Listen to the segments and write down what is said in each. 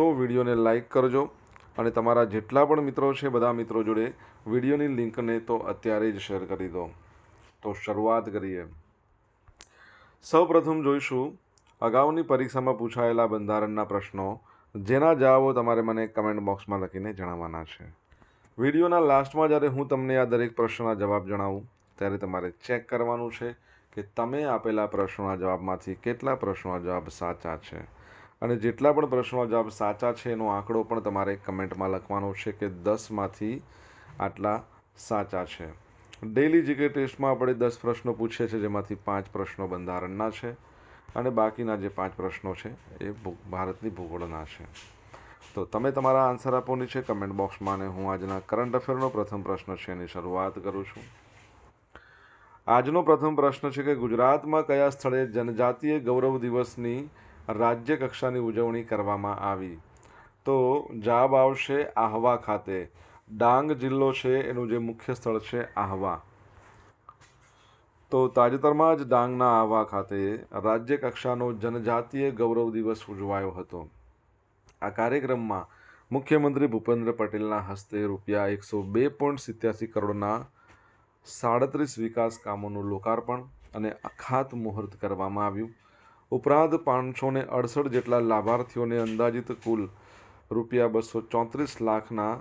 તો વિડીયોને લાઈક કરજો અને તમારા જેટલા પણ મિત્રો છે, બધા મિત્રો જોડે વિડીયોની લિંકને તો અત્યારે જ શેર કરી દો. તો શરૂઆત કરીએ. સૌપ્રથમ જોઈશું અગાઉની પરીક્ષામાં પૂછાયેલા બંધારણના પ્રશ્નો, જેના જવાબો તમારે મને કમેન્ટ બોક્સમાં લખીને જણાવવાના છે. વિડીયોના લાસ્ટમાં જ્યારે હું તમને આ દરેક પ્રશ્નના જવાબ જણાવું, ત્યારે તમારે ચેક કરવાનું છે કે તમે આપેલા પ્રશ્નોના જવાબમાંથી કેટલા પ્રશ્નોના જવાબ સાચા છે. અને જેટલા પણ પ્રશ્નો જવાબ સાચા છે એનો આંકડો પણ તમારે કમેન્ટમાં લખવાનો છે કે દસમાંથી આટલા સાચા છે. ડેલી જીકે ટેસ્ટમાં આપણે દસ પ્રશ્નો પૂછીએ છીએ, જેમાંથી પાંચ પ્રશ્નો બંધારણના છે અને બાકીના જે પાંચ પ્રશ્નો છે એ ભારતની ભૂગોળના છે. તો તમે તમારા આન્સર આપવાની છે કમેન્ટ બોક્સમાં અને હું આજના કરંટ અફેરનો પ્રથમ પ્રશ્ન છે એની શરૂઆત કરું છું. આજનો પ્રથમ પ્રશ્ન છે કે ગુજરાતમાં કયા સ્થળે જનજાતીય ગૌરવ દિવસની રાજ્ય કક્ષાની ઉજવણી કરવામાં આવી. તો જાબ આવશે આહવા ખાતે. ડાંગ જિલ્લો છે, એનું જે મુખ્ય સ્થળ છે આહવા. તો તાજેતરમાં જ ડાંગના આહવા ખાતે રાજ્ય કક્ષાનો જનજાતીય ગૌરવ દિવસ ઉજવાયો હતો. આ કાર્યક્રમમાં મુખ્યમંત્રી ભૂપેન્દ્ર પટેલના હસ્તે રૂપિયા એકસો બે પોઈન્ટ સિત્યાસી કરોડના સાડત્રીસ વિકાસ કામોનું લોકાર્પણ અને અખાત મુહૂર્ત કરવામાં આવ્યું. ઉપરાંત પાંચસો ને અડસઠ જેટલા લાભાર્થીઓને અંદાજિત કુલ રૂપિયા બસો ચોત્રીસ લાખના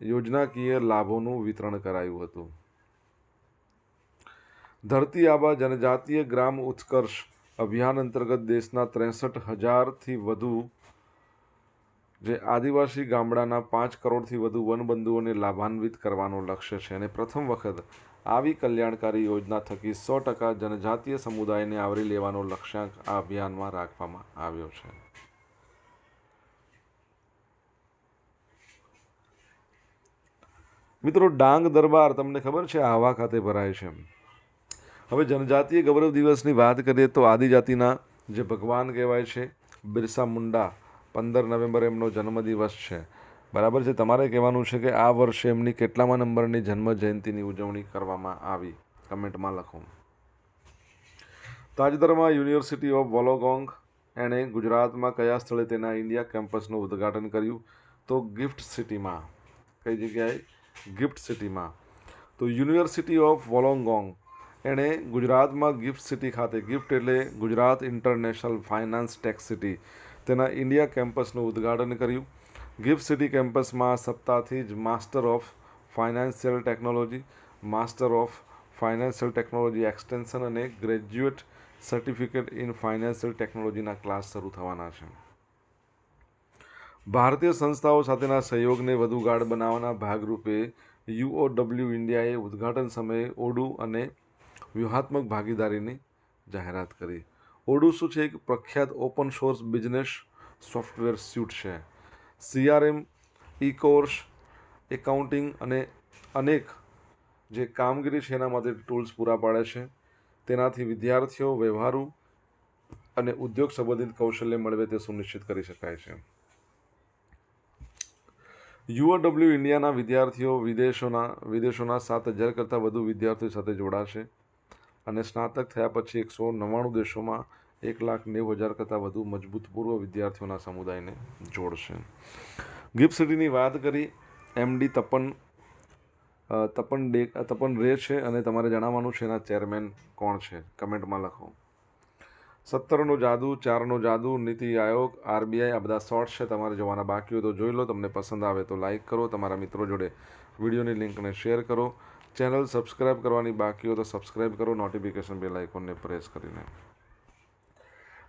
યોજનાકીય લાભોનું વિતરણ કરાયું હતું. ધરતી આબા જનજાતીય ગ્રામ ઉત્કર્ષ અભિયાન અંતર્ગત દેશના ત્રેસઠ હજારથી વધુ જે આદિવાસી ગામડાના પાંચ કરોડથી વધુ વનબંધુઓને લાભાન્વિત કરવાનો લક્ષ્ય છે. અને પ્રથમ વખત આવી કલ્યાણકારી યોજના થકી સો ટકા જનજાતીય સમુદાયને આવરી લેવાનો લક્ષ્યાંક આ અભિયાનમાં રાખવામાં આવ્યો છે. મિત્રો, ડાંગ દરબાર તમને ખબર છે આહવા ખાતે ભરાય છે. હવે જનજાતીય ગૌરવ દિવસની વાત કરીએ તો આદિજાતિના જે ભગવાન કહેવાય છે, બિરસા મુંડા, પંદર નવેમ્બર એમનો જન્મદિવસ છે. બરાબર છે. તમારે કહેવાનું છે કે આ વર્ષે એમની કેટલામાં નંબરની જન્મ જયંતિની ઉજવણી કરવામાં આવી? કમેન્ટમાં લખો. તાજેતરમાં યુનિવર્સિટી ઓફ વોલોગોંગ એણે ગુજરાતમાં કયા સ્થળે તેના ઇન્ડિયા કેમ્પસનું ઉદ્ઘાટન કર્યું? તો ગિફ્ટ સિટીમાં. કઈ જગ્યાએ? ગિફ્ટ સિટીમાં. તો યુનિવર્સિટી ઓફ વોલોંગોંગ એણે ગુજરાતમાં ગિફ્ટ સિટી ખાતે, ગિફ્ટ એટલે Gujarat international finance tec city, તેના ઇન્ડિયા કેમ્પસનું ઉદ્ઘાટન કર્યું. ગિફ્ટ સિટી કેમ્પસમાં સપ્તાહથી જ master of financial technology, master of financial technology extension અને ગ્રેજ્યુએટ સર્ટિફિકેટ ઇન ફાઇનાન્શિયલ ટેકનોલોજીના ક્લાસ શરૂ થવાના છે. ભારતીય સંસ્થાઓ સાથેના સહયોગને વધુ ગાઢ બનાવવાના ભાગરૂપે યુઓડબલ્યુ ઇન્ડિયાએ ઉદ્ઘાટન સમયે ઓડુ અને વ્યૂહાત્મક ભાગીદારીની જાહેરાત કરી. ઓડુ શું છે? એક પ્રખ્યાત open source business software suite છે. સીઆરએમ ઈ કોર્સ એકાઉન્ટિંગ અને અનેક જે કામગીરી છે એના માટે ટૂલ્સ પૂરા પાડે છે. તેનાથી વિદ્યાર્થીઓ, વ્યવહારુ અને ઉદ્યોગ સંબંધિત કૌશલ્ય મેળવે તે સુનિશ્ચિત કરી શકાય છે. યુઓડબલ્યુ ઇન્ડિયાના વિદ્યાર્થીઓ વિદેશોના વિદેશોના સાત હજાર કરતાં વધુ વિદ્યાર્થીઓ સાથે જોડાશે અને સ્નાતક થયા પછી એકસો નવ્વાણું દેશોમાં એક લાખ નેવું હજાર કરતાં વધુ મજબૂત પૂર્વ વિદ્યાર્થીઓના સમુદાયને જોડશે. ગિફ્ટ સિટીની વાત કરી એમડી તપન તપન ડે તપન રે છે અને તમારે જણાવવાનું છે એના ચેરમેન કોણ છે? કમેન્ટમાં લખો. સત્તરનો જાદુ, ચારનો જાદુ, નીતિ આયોગ, આરબીઆઈ, આ બધા શોર્ટ્સ છે, તમારે જોવાના બાકી હોય તો જોઈ લો, તમને પસંદ આવે તો લાઇક કરો, તમારા મિત્રો જોડે વિડીયોની લિંકને શેર કરો. ચેનલ સબસ્ક્રાઇબ કરવાની બાકી હોય તો સબસ્ક્રાઇબ કરો, નોટિફિકેશન બેલ આઇકોનને પ્રેસ કરીને.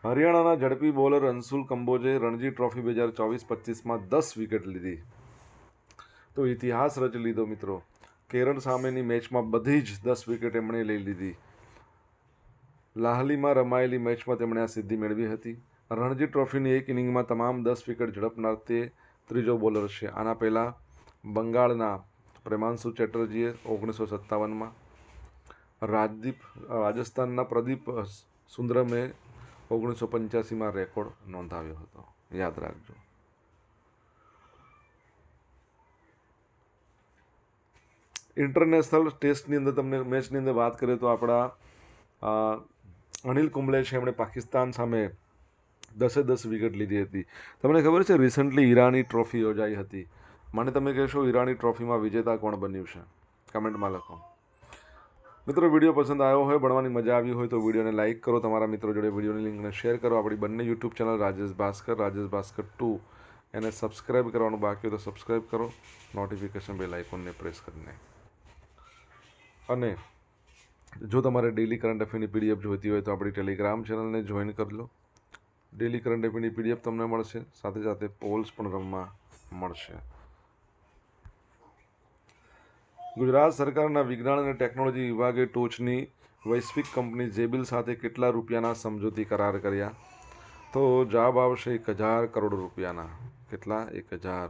હરિયાણાના ઝડપી બોલર અંશુલ કંબોજે રણજી ટ્રોફી બે હજાર ચોવીસ પચીસમાં દસ વિકેટ લીધી. તો ઇતિહાસ રચી લીધો મિત્રો. કેરળ સામેની મેચમાં બધી જ દસ વિકેટ એમણે લઈ લીધી. લાહલીમાં રમાયેલી મેચમાં તેમણે આ સિદ્ધિ મેળવી હતી. રણજી ટ્રોફીની એક ઇનિંગમાં તમામ દસ વિકેટ ઝડપનાર તે ત્રીજો બોલર છે. આના પહેલાં બંગાળના પ્રેમાંશુ ચેટર્જીએ ઓગણીસો સત્તાવનમાં રાજદીપ, રાજસ્થાનના પ્રદીપ સુંદરમે ઓગણીસો પંચ્યાસીમાં રેકોર્ડ નોંધાવ્યો હતો. યાદ રાખજો. ઇન્ટરનેશનલ ટેસ્ટની અંદર તમને મેચની અંદર વાત કરીએ તો આપણા અનિલ કુંબલે છે, એમણે પાકિસ્તાન સામે દસે દસ વિકેટ લીધી હતી. તમને ખબર છે રિસન્ટલી ઈરાની ટ્રોફી યોજાઈ હતી. મને તમે કહેશો ઈરાની ટ્રોફીમાં વિજેતા કોણ બન્યું છે? કમેન્ટમાં લખો. મિત્રો, વીડિયો પસંદ આવ્યો હોય, ભણવાની મજા આવી હોય તો વિડીયોને લાઇક કરો, તમારા મિત્રો જોડે વિડીયોની લિંકને શેર કરો. આપણી બંને YouTube channel Rajesh Bhaskar Rajesh Bhaskar two. એને સબસ્ક્રાઇબ કરવાનું બાકી હોય તો સબસ્ક્રાઇબ કરો, નોટિફિકેશન બેલ આઇકોનને પ્રેસ કરીને. અને જો તમારે ડેલી કરંટ અફેરની પીડીએફ જોઈતી હોય તો આપણી ટેલિગ્રામ ચેનલને જોઈન કરી લો. ડેલી કરંટ અફેરની પીડીએફ તમને મળશે, સાથે સાથે પોલ્સ પણ રમવા મળશે. ગુજરાત સરકારના વિજ્ઞાન અને ટેકનોલોજી વિભાગે ટોચની વૈશ્વિક કંપની જેબિલ સાથે કેટલા રૂપિયાના સમજૂતી કરાર કર્યા? તો જવાબ આવશે એક હજાર કરોડ રૂપિયાના. કેટલા? એક હજાર.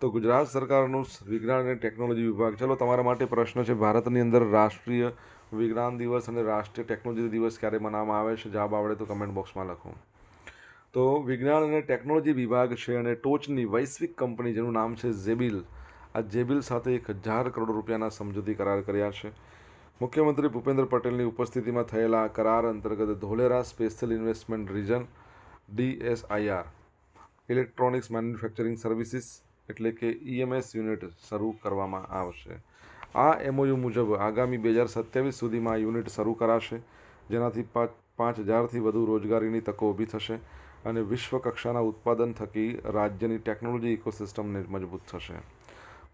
તો ગુજરાત સરકારનું વિજ્ઞાન અને ટેકનોલોજી વિભાગ. ચલો, તમારા માટે પ્રશ્ન છે, ભારતની અંદર રાષ્ટ્રીય વિજ્ઞાન દિવસ અને રાષ્ટ્રીય ટેકનોલોજી દિવસ ક્યારે મનાવવામાં આવે છે? જવાબ આવડે તો કમેન્ટ બોક્સમાં લખો. તો વિજ્ઞાન અને ટેકનોલોજી વિભાગ છે અને ટોચની વૈશ્વિક કંપની જેનું નામ છે ઝેબિલ આ જેબિલ સાથે એક હજાર કરોડ રૂપિયાના સમજૂતી કરાર કર્યા છે. મુખ્યમંત્રી ભૂપેન્દ્ર પટેલની ઉપસ્થિતિમાં થયેલા કરાર અંતર્ગત Dholera special investment region, DSIR, electronics manufacturing services એટલે કે ઈએમએસ યુનિટ શરૂ કરવામાં આવશે. આ એમઓયુ મુજબ આગામી બે હજાર સત્યાવીસ સુધીમાં યુનિટ શરૂ કરાશે, જેનાથી પાંચ પાંચ હજારથી વધુ રોજગારીની તકો ઊભી થશે અને વિશ્વ કક્ષાના ઉત્પાદન થકી રાજ્યની ટેકનોલોજી ઇકોસિસ્ટમને મજબૂત થશે.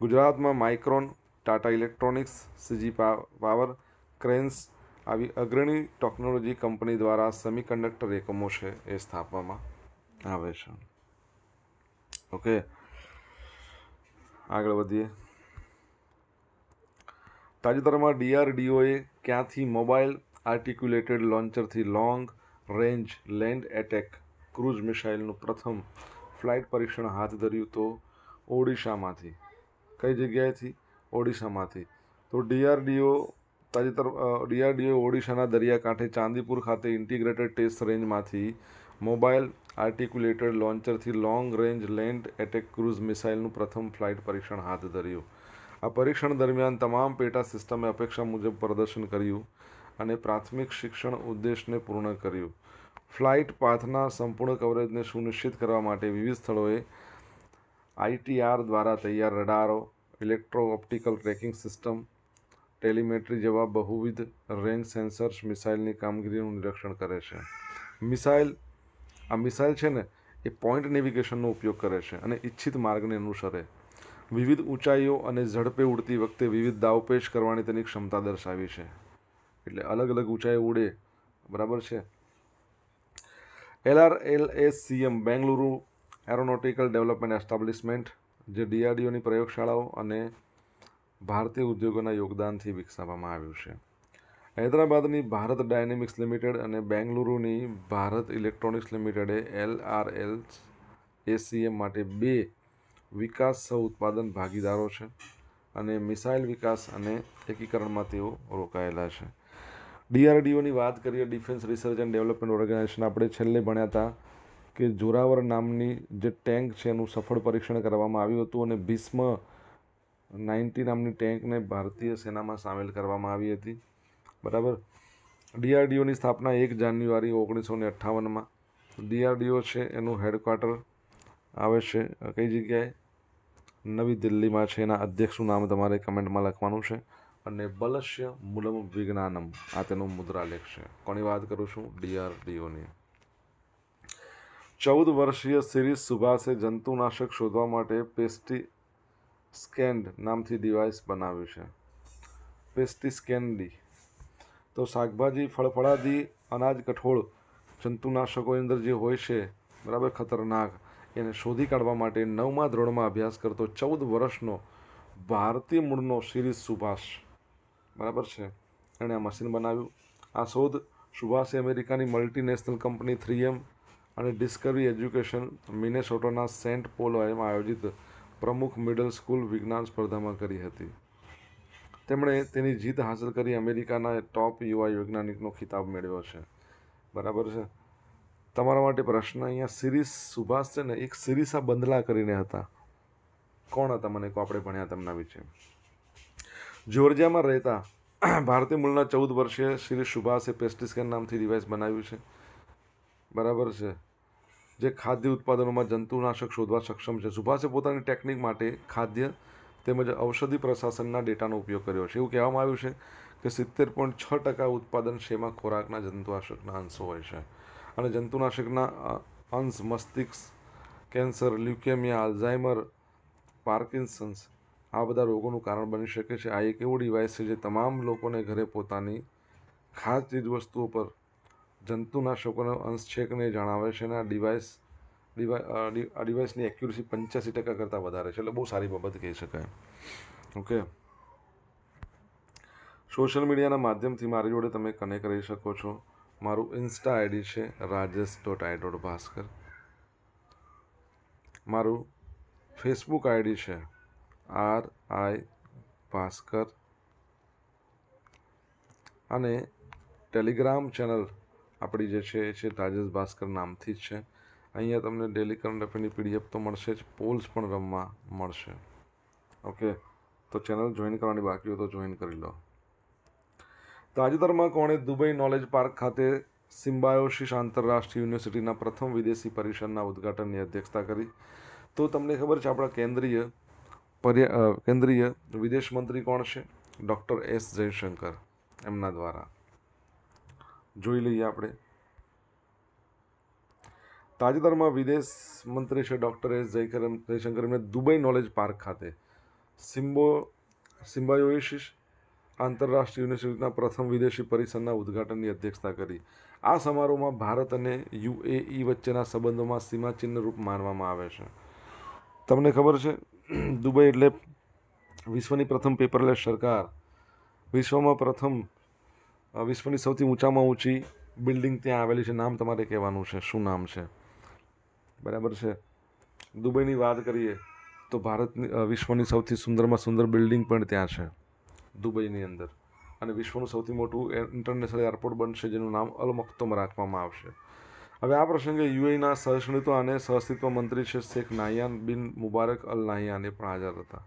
ગુજરાતમાં Micron, Tata electronics, CG power cranes આવી અગ્રણી ટેકનોલોજી કંપની દ્વારા સેમિકન્ડક્ટર એકમો છે એ સ્થાપવામાં આવે છે. ઓકે. આગળ વધીએ. તાજેતરમાં ડીઆરડીઓએ ક્યાંથી mobile articulated લોન્ચરથી long range land attack cruise મિસાઇલનું પ્રથમ ફ્લાઇટ પરીક્ષણ હાથ ધર્યું તો ઓડિશામાંથી કઈ જગ્યાએથી? ઓડિશામાંથી. તો ડીઆરડીઓ તાજેતર ડીઆરડીઓ ઓડિશાના દરિયાકાંઠે ચાંદીપુર ખાતે ઇન્ટિગ્રેટેડ ટેસ્ટ રેન્જમાંથી mobile articulated લોન્ચરથી long range land attack cruise મિસાઇલનું પ્રથમ ફ્લાઇટ પરીક્ષણ હાથ ધર્યું. આ પરીક્ષણ દરમિયાન તમામ પેટા સિસ્ટમે અપેક્ષા મુજબ પ્રદર્શન કર્યું અને પ્રાથમિક શિક્ષણ ઉદ્દેશને પૂર્ણ કર્યું. ફ્લાઇટ પાથના સંપૂર્ણ કવરેજને સુનિશ્ચિત કરવા માટે વિવિધ સ્થળોએ આઈટીઆર દ્વારા તૈયાર રડારો, electro optical tracking system, telemetry જેવા બહુવિધ રેન્જ સેન્સર્સ મિસાઇલની કામગીરીનું નિરીક્ષણ કરે છે. મિસાઇલ, આ મિસાઇલ છે ને, એ પોઈન્ટ નેવિગેશનનો ઉપયોગ કરે છે અને ઇચ્છિત માર્ગને અનુસરે. વિવિધ ઊંચાઈઓ અને ઝડપે ઉડતી વખતે વિવિધ દાવપેશ કરવાની તેની ક્ષમતા દર્શાવી છે. એટલે અલગ અલગ ઊંચાઈ ઉડે. બરાબર છે? LR L S CM Bengaluru aeronautical development establishment, જે ડીઆરડીઓની પ્રયોગશાળાઓ અને ભારતીય ઉદ્યોગોના યોગદાનથી વિકસાવવામાં આવ્યું છે. હૈદરાબાદની ભારત ડાયનેમિક્સ લિમિટેડ અને બેંગલુરુની ભારત ઇલેક્ટ્રોનિક્સ લિમિટેડે એલ આર એલ એસીએમ માટે બે વિકાસ સહ ઉત્પાદન ભાગીદારો છે અને મિસાઇલ વિકાસ અને એકીકરણમાં તેઓ રોકાયેલા છે. ડીઆરડીઓની વાત કરીએ, defence research and development organisation આપણે છેલ્લે ભણ્યા હતા. કે જોરાવર નામની જે ટેન્ક છે એનું સફળ પરીક્ષણ કરવામાં આવ્યું હતું અને ભીષ્મ નાઇન્ટી નામની ટેન્કને ભારતીય સેનામાં સામેલ કરવામાં આવી હતી. બરાબર? ડીઆરડીઓની સ્થાપના એક જાન્યુઆરી ઓગણીસો ને અઠ્ઠાવનમાં. ડીઆરડીઓ છે, એનું હેડક્વાર્ટર આવે છે, કઈ જગ્યાએ? નવી દિલ્હીમાં છે, એના અધ્યક્ષનું નામ તમારે કમેન્ટમાં લખવાનું છે? અને બલસ્ય મૂલમ વિજ્ઞાનમ, આ તેનો મુદ્રાલેખ છે. કોની વાત કરું છું? ડીઆરડીઓની. ચૌદ વર્ષીય સિરીઝ સુભાષે જંતુનાશક શોધવા માટે પેસ્ટી સ્કેન્ડ નામથી ડિવાઇસ બનાવ્યું છે. પેસ્ટી સ્કેન્ડી. તો શાકભાજી, ફળફળાદી, અનાજ, કઠોળ જંતુનાશકોની અંદર જે હોય છે, બરાબર ખતરનાક, એને શોધી કાઢવા માટે નવમા ધોરણમાં અભ્યાસ કરતો ચૌદ વર્ષનો ભારતીય મૂળનો સિરીઝ સુભાષ. બરાબર છે? એણે આ મશીન બનાવ્યું. આ શોધ સુભાષે અમેરિકાની મલ્ટીનેશનલ કંપની થ્રી એમ અને ડિસ્કવરી એજ્યુકેશન મિનેસોટાના સેન્ટ પોલોમાં આયોજિત પ્રમુખ મિડલ સ્કૂલ વિજ્ઞાન સ્પર્ધામાં કરી હતી. તેમણે તેની જીત હાંસલ કરી અમેરિકાના ટોપ યુવા વૈજ્ઞાનિકનો ખિતાબ મેળવ્યો છે. બરાબર છે? તમારા માટે પ્રશ્ન અહીંયા સિરીઝ સુભાષ છે ને, એક સિરીસા બંદલા કરીને હતા. કોણ હતા? મને કહો, આપણે ભણ્યા તેમના વિશે. જોર્જિયામાં રહેતા ભારતીય મૂળના ચૌદ વર્ષીય શ્રી સુભાષે પેસ્ટિસ્કેન નામથી ડિવાઇસ બનાવ્યું છે. બરાબર છે. જે ખાદ્ય ઉત્પાદનોમાં જંતુનાશક શોધવા સક્ષમ છે. સુભાષે પોતાની ટેકનિક માટે ખાદ્ય તેમજ ઔષધિ પ્રશાસનના ડેટાનો ઉપયોગ કર્યો છે. એવું કહેવામાં આવ્યું છે કે સિત્તેર પોઈન્ટ છ ટકા ઉત્પાદન શેમાં ખોરાકના જંતુનાશકના અંશો હોય છે. અને જંતુનાશકના અંશ મસ્તિષ્ક, કેન્સર, લ્યુકેમિયા અલ્ઝાઇમર પાર્કિન્સન્સ આ બધા રોગોનું કારણ બની શકે છે. આ એક એવું ડિવાઇસ છે જે તમામ લોકોને ઘરે પોતાની ખાસ ચીજવસ્તુઓ પર જંતુનાશકોનો અંશ છે કે નહીં જણાવે છે અને આ ડિવાઇસ ડિવાઈ આ ડિવાઇસની એક્યુરસી પંચ્યાસી ટકા કરતાં વધારે છે. એટલે બહુ સારી બાબત કહી શકાય. ઓકે. સોશિયલ મીડિયાના માધ્યમથી મારી જોડે તમે કનેક્ટ કરી શકો છો. મારું ઇન્સ્ટા આઈડી છે Rajesh dot I dot Bhaskar મારું ફેસબુક આઈડી છે આર આઈ ભાસ્કર અને ટેલિગ્રામ ચેનલ આપણી જે છે, એ છે રાજેશ ભાસ્કર નામથી જ છે. અહીંયા તમને ડેલી કરંટ અફેરની પીડીએફ તો મળશે જ પોલ્સ પણ રમવા મળશે. ઓકે તો ચેનલ જોઈન કરવાની બાકી હોય તો જોઈન કરી લો. તાજેતરમાં કોણે દુબઈ નોલેજ પાર્ક ખાતે સિમ્બાયોશિસ આંતરરાષ્ટ્રીય યુનિવર્સિટીના પ્રથમ વિદેશી પરિષદના ઉદ્ઘાટનની અધ્યક્ષતા કરી. તો તમને ખબર છે, આપણા કેન્દ્રીય પર્યા કેન્દ્રીય વિદેશ મંત્રી કોણ છે? ડૉક્ટર એસ જયશંકર, એમના દ્વારા. જોઈ લઈએ આપણે. તાજેતરમાં વિદેશ મંત્રી છે ડૉક્ટર એસ જયકર જયશંકર એમને દુબઈ નોલેજ પાર્ક ખાતે સિમ્બો સિમ્બાયોસિસ આંતરરાષ્ટ્રીય યુનિવર્સિટીના પ્રથમ વિદેશી પરિષદના ઉદ્ઘાટનની અધ્યક્ષતા કરી. આ સમારોહમાં ભારત અને યુએઈ વચ્ચેના સંબંધોમાં સીમાચિહ્ન રૂપ માનવામાં આવે છે. તમને ખબર છે, દુબઈ એટલે વિશ્વની પ્રથમ પેપરલેસ સરકાર. વિશ્વમાં પ્રથમ વિશ્વની સૌથી ઊંચામાં ઊંચી બિલ્ડિંગ ત્યાં આવેલી છે. નામ તમારે કહેવાનું છે. શું નામ છે? બરાબર છે. દુબઈની વાત કરીએ તો ભારતની વિશ્વની સૌથી સુંદરમાં સુંદર બિલ્ડિંગ પણ ત્યાં છે, દુબઈની અંદર. અને વિશ્વનું સૌથી મોટું ઇન્ટરનેશનલ એરપોર્ટ બનશે, જેનું નામ અલ મખ્તમ રાખવામાં આવશે. હવે આ પ્રસંગે યુએઈના સહિષ્ણુતા અને સહઅસ્તિત્વ મંત્રી છે શેખ નાહિયાન બિન મુબારક અલ નાહિયાને પણ હાજર હતા.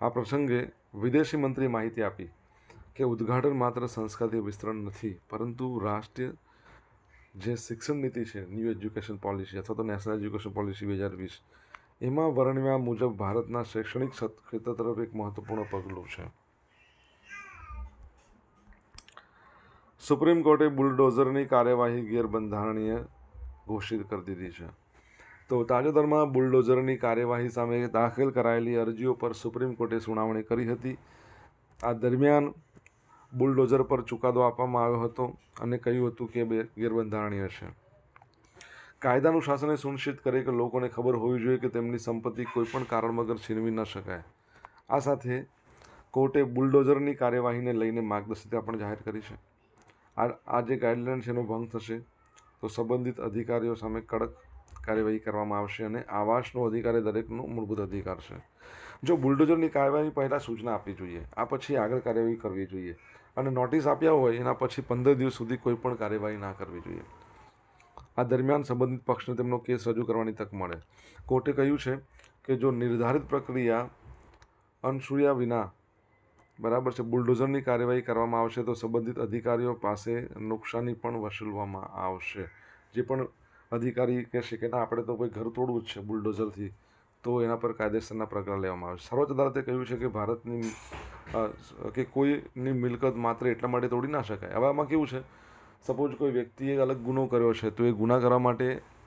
આ પ્રસંગે વિદેશી મંત્રીએ માહિતી આપી. કે ઉદ્ઘાટન માત્ર સંસ્કારથી વિસ્તરણ નથી, પરંતુ રાષ્ટ્રીય જે શિક્ષણ નીતિ છે ન્યૂ એજ્યુકેશન પોલિસી અથવા તો નેશનલ એજ્યુકેશન પોલિસી બે હજાર વીસ, એમાં વર્ણવ્યા મુજબ ભારતના શૈક્ષણિક ક્ષેત્ર તરફ એક મહત્વપૂર્ણ પગલું છે. સુપ્રીમ કોર્ટે બુલડોઝરની કાર્યવાહી ગેરબંધારણીય ઘોષિત કરી દીધી છે. તો તાજેતરમાં બુલડોઝરની કાર્યવાહી સામે દાખલ કરાયેલી અરજીઓ પર સુપ્રીમ કોર્ટે સુનાવણી કરી હતી. આ દરમિયાન બુલડોઝર પર ચુકાદો આપવામાં આવ્યો હતો અને કહ્યું હતું કે ગેરબંધારણીય છે. કાયદાનું શાસન સુનિશ્ચિત કરે કે લોકોને ખબર હોવી જોઈએ કે તેમની સંપત્તિ કોઈપણ કારણ વગર છીનવી ન શકાય. આ સાથે કોર્ટે બુલડોઝરની કાર્યવાહીને લઈને માર્ગદર્શિકા પણ જાહેર કરી છે. આ આ જે ગાઈડલાઇન છે એનો ભંગ થશે તો સંબંધિત અધિકારીઓ સામે કડક કાર્યવાહી કરવામાં આવશે અને આવાસનો અધિકાર એ દરેકનો મૂળભૂત અધિકાર છે. જો બુલડોઝરની કાર્યવાહી પહેલાં સૂચના આપવી જોઈએ, આ પછી આગળ કાર્યવાહી કરવી જોઈએ. અને નોટિસ આપ્યા હોય, એના પછી પંદર દિવસ સુધી કોઈ પણ કાર્યવાહી ના કરવી જોઈએ. આ દરમિયાન સંબંધિત પક્ષને તેમનો કેસ રજૂ કરવાની તક મળે. કોર્ટે કહ્યું છે કે જો નિર્ધારિત પ્રક્રિયા અનસૂયા વિના બરાબર છે, બુલડોઝરની કાર્યવાહી કરવામાં આવશે, તો સંબંધિત અધિકારીઓ પાસે નુકસાની પણ વસૂલવામાં આવશે. જે પણ અધિકારી કહેશે કે ના, આપણે તો કોઈ ઘર તોડવું જ છે બુલડોઝરથી, તો એના પર કાયદેસરના પગલાં લેવામાં આવશે. સર્વોચ્ચ અદાલતે કહ્યું છે કે ભારતની કે કોઈની મિલકત માત્ર એટલા માટે તોડી ના શકાય. હવે આમાં કેવું છે? સપોઝ કોઈ વ્યક્તિએ અલગ ગુનો કર્યો છે, તો એ ગુના કરવા માટે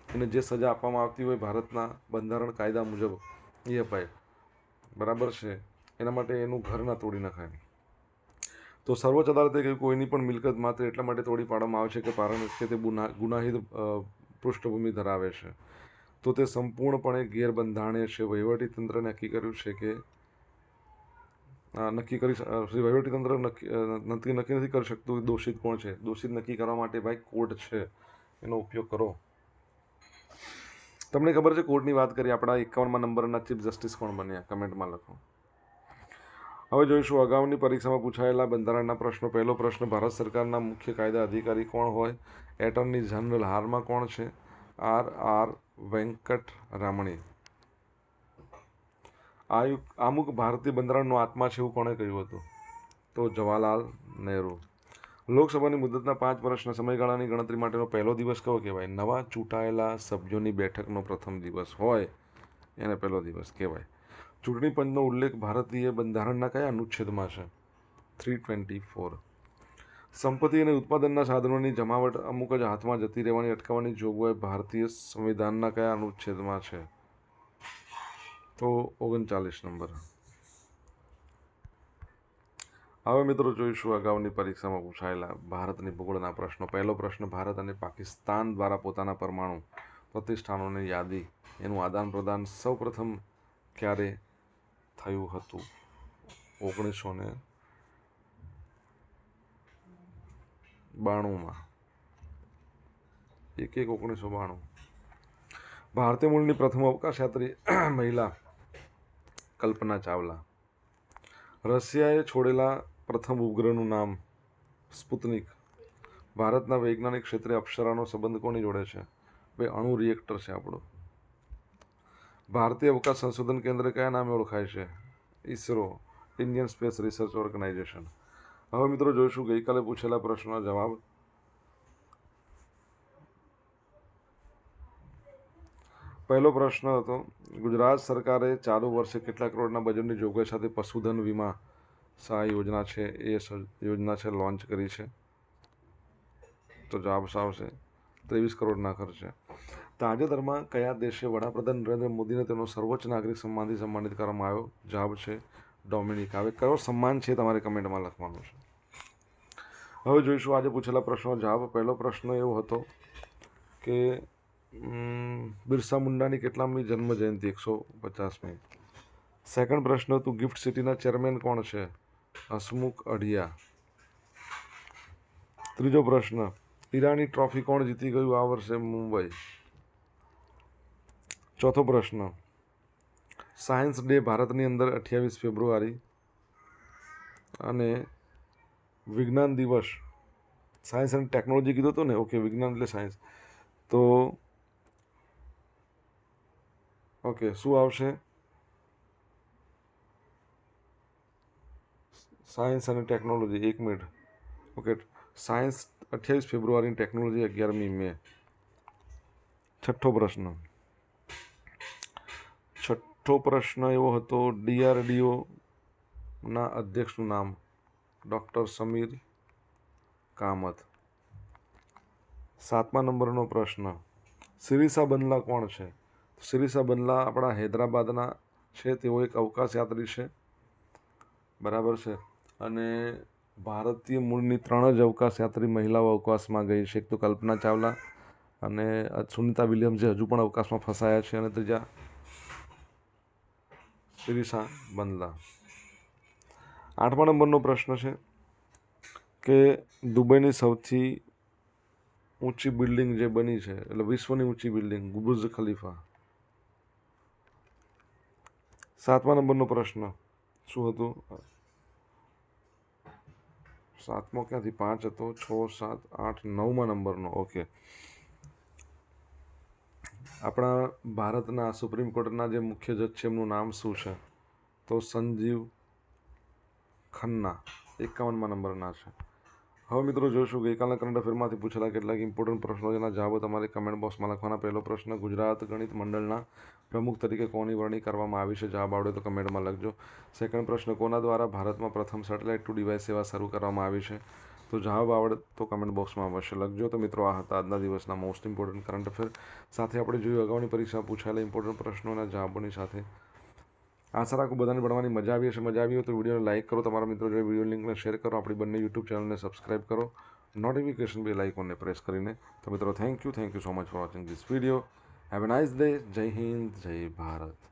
એને જે સજા આપવામાં આવતી હોય ભારતના બંધારણ કાયદા મુજબ એ અપાય બરાબર છે? એના માટે એનું ઘર ના તોડી નખાય તો સર્વોચ્ચ અદાલતે કહ્યું કોઈની પણ મિલકત માત્ર એટલા માટે તોડી પાડવામાં આવે છે કે કારણ કે તે ગુના, ગુનાહિત પૃષ્ઠભૂમિ ધરાવે છે. તો તે સંપૂર્ણપણે ગેરબંધારણીય છે. વહીવટીતંત્રે નક્કી કર્યું છે કે નક્કી કરી અ, શ્રી વહીવટીતંત્ર નક્કી નક્કી નથી કરી શકતું દોષિત કોણ છે. દોષિત નક્કી કરવા માટે ભાઈ કોર્ટ છે. એનો ઉપયોગ કરો. તમને ખબર છે કોર્ટની વાત કરી આપણા એકાવનમાં નંબરના ચીફ જસ્ટિસ કોણ બન્યા? કમેન્ટમાં લખો. હવે જોઈશું અગાઉની પરીક્ષામાં પૂછાયેલા બંધારણના પ્રશ્નો. પહેલો પ્રશ્ન ભારત સરકારના મુખ્ય કાયદા અધિકારી કોણ હોય? એટર્ની જનરલ હારમાં કોણ છે? R R Venkat Ramani. આયુ અમુક ભારતીય બંધારણનો આત્મા છે એવું કોણે કહ્યું હતું? તો જવાહરલાલ નહેરુ. લોકસભાની મુદતના પાંચ વર્ષના સમયગાળાની ગણતરી માટેનો પહેલો દિવસ કયો કહેવાય? નવા ચૂંટાયેલા સભ્યોની બેઠકનો પ્રથમ દિવસ હોય, એને પહેલો દિવસ કહેવાય. ચૂંટણી પંચનો ઉલ્લેખ ભારતીય બંધારણના કયા અનુચ્છેદમાં છે? Three twenty four. સંપત્તિ અને ઉત્પાદનના સાધનોની જમાવટ અમુક જ હાથમાં જતી રહેવાની, અટકાવવાની જોગવાઈ ભારતીય સંવિધાનના કયા અનુચ્છેદમાં છે? તો ઓગણચાલીસ નંબર. હવે મિત્રો જોઈશું અગાઉની પરીક્ષામાં પૂછાયેલા ભારતની ભૂગોળના પ્રશ્નો. પહેલો પ્રશ્ન, ભારત અને પાકિસ્તાન દ્વારા પોતાના પરમાણુ પ્રતિષ્ઠાનોની યાદી એનું આદાન પ્રદાન સૌપ્રથમ ક્યારે થયું હતું? ઓગણીસો ને બાણુંમાં. એક એક ઓગણીસો બાણું. ભારતીય મૂળની પ્રથમ અવકાશયાત્રી મહિલા કલ્પના ચાવલા. રશિયાએ છોડેલા પ્રથમ ઉપગ્રહનું નામ સ્પુતનિક. ભારતના વૈજ્ઞાનિક ક્ષેત્રે અપ્સરાનો સંબંધ કોની જોડે છે? બે અણુ રિએક્ટર છે આપણું. ભારતીય અવકાશ સંશોધન કેન્દ્ર કયા નામે ઓળખાય છે? ISRO Indian space research organisation હવે મિત્રો જોઈશું ગઈકાલે પૂછેલા પ્રશ્નના જવાબ. પહેલો પ્રશ્ન હતો, ગુજરાત સરકારે ચાલુ વર્ષે કેટલા કરોડના બજેટની જોગવાઈ સાથે પશુધન વીમા સહાય યોજના છે, એ યોજના છે લોન્ચ કરી છે? તો જવાબ આવશે ત્રેવીસ કરોડના ખર્ચે. તાજેતરમાં કયા દેશે વડાપ્રધાન નરેન્દ્ર મોદીને તેનો સર્વોચ્ચ નાગરિક સન્માનથી સન્માનિત કરવામાં આવ્યો? જવાબ છે, ડોમિનિક. હવે કયો સન્માન છે તમારે કમેન્ટમાં લખવાનું છે. હવે જોઈશું આજે પૂછેલા પ્રશ્નો જવાબ. પહેલો પ્રશ્ન એવો હતો કે બિરસા મુંડાની કેટલામી જન્મ જયંતિ એકસો પચાસમી? સેકન્ડ પ્રશ્ન હતું ગિફ્ટ સિટીના ચેરમેન કોણ છે? હસમુખ અઢિયા. ત્રીજો પ્રશ્ન, ઈરાની ટ્રોફી કોણ જીતી ગયું આ વર્ષે મુંબઈ? ચોથો પ્રશ્ન સાયન્સ ડે ભારતની અંદર અઠ્યાવીસ ફેબ્રુઆરી અને વિજ્ઞાન દિવસ. સાયન્સ અને ટેકનોલોજી કીધું હતું ને? ઓકે વિજ્ઞાન એટલે સાયન્સ તો ઓકે શું આવશે સાયન્સ અને ટેકનોલોજી એક મિનિટ ઓકે સાયન્સ અઠ્યાવીસ ફેબ્રુઆરી ટેકનોલોજી અગિયારમી મે છઠ્ઠો પ્રશ્ન છઠ્ઠો પ્રશ્ન એવો હતો ડીઆરડીઓ ના અધ્યક્ષનું નામ ડૉક્ટર સમીર કામત સાતમા નંબરનો પ્રશ્ન સિરિસા બંદલા કોણ છે સિરિસા બંદલા આપણા હૈદરાબાદના છે, તેઓ એક અવકાશ યાત્રી છે. બરાબર છે. અને ભારતીય મૂળની ત્રણ જ અવકાશ યાત્રી મહિલાઓ અવકાશમાં ગઈ છે. એક તો કલ્પના ચાવલા અને સુનિતા વિલિયમ જે હજુ પણ અવકાશમાં ફસાયા છે, અને ત્રીજા સિરિસા બંદલા આઠમા નંબરનો પ્રશ્ન છે કે દુબઈની સૌથી ઊંચી બિલ્ડિંગ જે બની છે, એટલે વિશ્વની ઊંચી બિલ્ડિંગ ગુબુઝ ખલીફા. સાતમા નંબરનો પ્રશ્ન. શું હતું? સાતમો ક્યાંથી? પાંચ હતો. છ, સાત, આઠ, નવમા નંબરનો. ઓકે. આપણા ભારતના સુપ્રીમ કોર્ટના જે મુખ્ય જજ છે, એમનું નામ શું છે? તો સંજીવ ખન્ના. એકાવનમાં નંબરના છે. હવે મિત્રો જોઈશું, ગઈકાલના કરંટ અફેરમાંથી પૂછેલા કેટલાક ઇમ્પોર્ટન્ટ પ્રશ્નો જેના જવાબો તમારે કમેન્ટ બોક્સમાં લખવાના. પહેલો પ્રશ્ન, ગુજરાત ગણિત મંડળના પ્રમુખ તરીકે કોની વરણી કરવામાં આવી છે? જવાબ આવડે તો કમેન્ટમાં લખજો. સેકન્ડ પ્રશ્ન, કોના દ્વારા ભારતમાં પ્રથમ સેટેલાઇટ ટુ ડિવાઇસ સેવા શરૂ કરવામાં આવી છે? તો જવાબ આવડે તો કમેન્ટ બોક્સમાં અવશ્ય લખજો. તો મિત્રો, આ હતા આજના દિવસના મોસ્ટ ઇમ્પોર્ટન્ટ કરંટ અફેર સાથે આપણે જોયું, અગાઉની પરીક્ષા પૂછાયેલા ઇમ્પોર્ટન્ટ પ્રશ્નોના જવાબોની સાથે આશા રાખું બધાને ભણવાની મજા આવી હશે, મજા આવી હોય તો વિડીયોને લાઇક કરો. તમારા મિત્રો જોડે વીડિયો લિંકને શેર કરો. આપણી બંને યુટ્યુબ ચેનલને સબસ્ક્રાઇબ કરો. નોટિફિકેશન બી લાઇકોને પ્રેસ કરીને. તો મિત્રો thank you thank you so much for watching this video have a nice day Jai Hind Jai Bharat